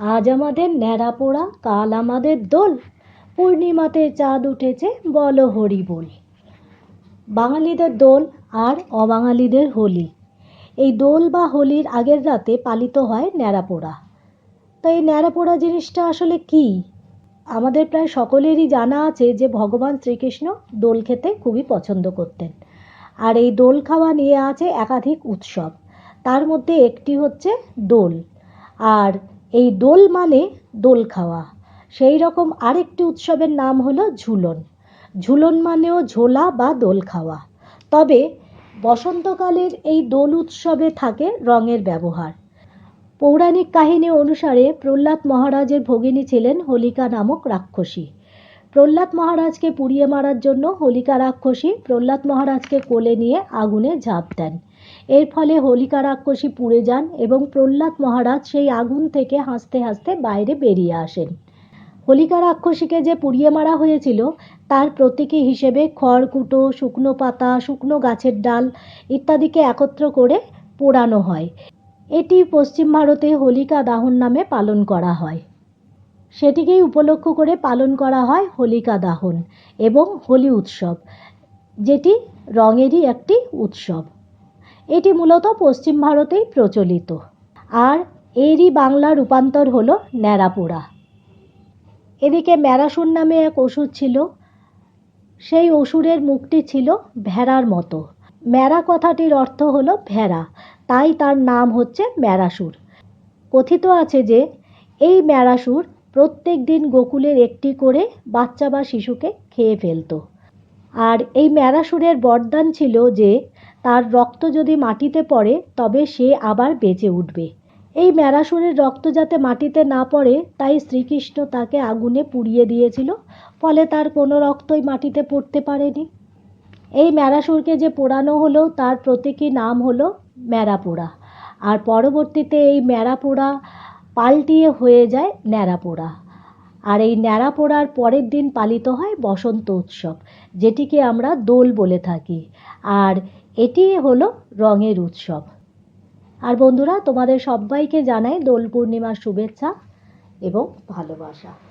আজ আমাদের ন্যাড়া পোড়া, কাল আমাদের দোল। পূর্ণিমাতে চাঁদ উঠেছে বলো হরি বল। বাঙালিদের দোল আর অবাঙালিদের হোলি। এই দোল বা হোলির আগের রাতে পালিত হয় ন্যাড়া পোড়া। তো এই ন্যাড়া পোড়া জিনিসটা আসলে কী? আমাদের প্রায় সকলেরই জানা আছে যে ভগবান শ্রীকৃষ্ণ দোল খেতে খুবই পছন্দ করতেন। আর এই দোল খাওয়া নিয়ে আছে একাধিক উৎসব। তার মধ্যে একটি হচ্ছে দোল। আর এই দোল মানে দোল খাওয়া। সেই রকম আরেকটি উৎসবের নাম হলো ঝুলন। ঝুলন মানেও ঝোলা বা দোল খাওয়া। তবে বসন্তকালের এই দোল উৎসবে থাকে রঙের ব্যবহার। পৌরাণিক কাহিনী অনুসারে প্রহ্লাদ মহারাজের ভগিনী ছিলেন হোলিকা নামক রাক্ষসী। প্রহ্লাদ মহারাজকে পুড়িয়ে মারার জন্য হোলিকা রাক্ষসী প্রহ্লাদ মহারাজকে কোলে নিয়ে আগুনে ঝাঁপ দেন। এর ফলে হোলিকা রাক্ষসী পুড়ে যান এবং প্রহ্লাদ মহারাজ সেই আগুন থেকে হাসতে হাসতে বাইরে বেরিয়ে আসেন। হোলিকা রাক্ষসীকে যে পুড়িয়ে মারা হয়েছিল, তার প্রতীকী হিসেবে খড়কুটো শুকনো পাতা, শুকনো গাছের ডাল ইত্যাদিকে একত্র করে পোড়ানো হয়। এটি পশ্চিম ভারতে হোলিকা দাহন নামে পালন করা হয়। সেটিকেই উপলক্ষ করে পালন করা হয় হোলিকা দাহন এবং হোলি উৎসব, যেটি রঙেরই একটি উৎসব। এটি মূলত পশ্চিম ভারতেই প্রচলিত। আর এরই বাংলা রূপান্তর হলো ন্যাড়াপোড়া। এদিকে ম্যারাসুর নামে এক ওষুধ ছিল। সেই অসুরের মুখটি ছিল ভেড়ার মতো। ম্যারা কথাটির অর্থ হলো ভেড়া, তাই তার নাম হচ্ছে ম্যারাসুর। কথিত আছে যে, এই ম্যারাসুর প্রত্যেক দিন গোকুলের একটি করে বাচ্চা বা শিশুকে খেয়ে ফেলতো। আর এই ম্যারাসুরের বরদান ছিল যে, তার রক্ত যদি মাটিতে পড়ে, তবে সে আবার বেঁচে উঠবে। এই ম্যারাসুরের রক্ত যাতে মাটিতে না পড়ে, তাই শ্রীকৃষ্ণ তাকে আগুনে পুড়িয়ে দিয়েছিল, ফলে তার কোনো রক্তই মাটিতে পড়তে পারেনি। এই ম্যারাসুরকে যে পোড়ানো হলো, তার প্রতীকী নাম হলো ম্যারাপোড়া আর পরবর্তীতে এই ম্যারাপোড়া পাল্টিয়ে হয়ে যায় ন্যাড়াপোড়া আর এই ন্যাড়াপোড়ার পরের দিন পালিত হয় বসন্ত উৎসব, যেটিকে আমরা দোল বলে থাকি। আর এটি হলো রঙের উৎসব। আর বন্ধুরা, তোমাদের সবাইকে জানাই দোল পূর্ণিমার শুভেচ্ছা এবং ভালোবাসা।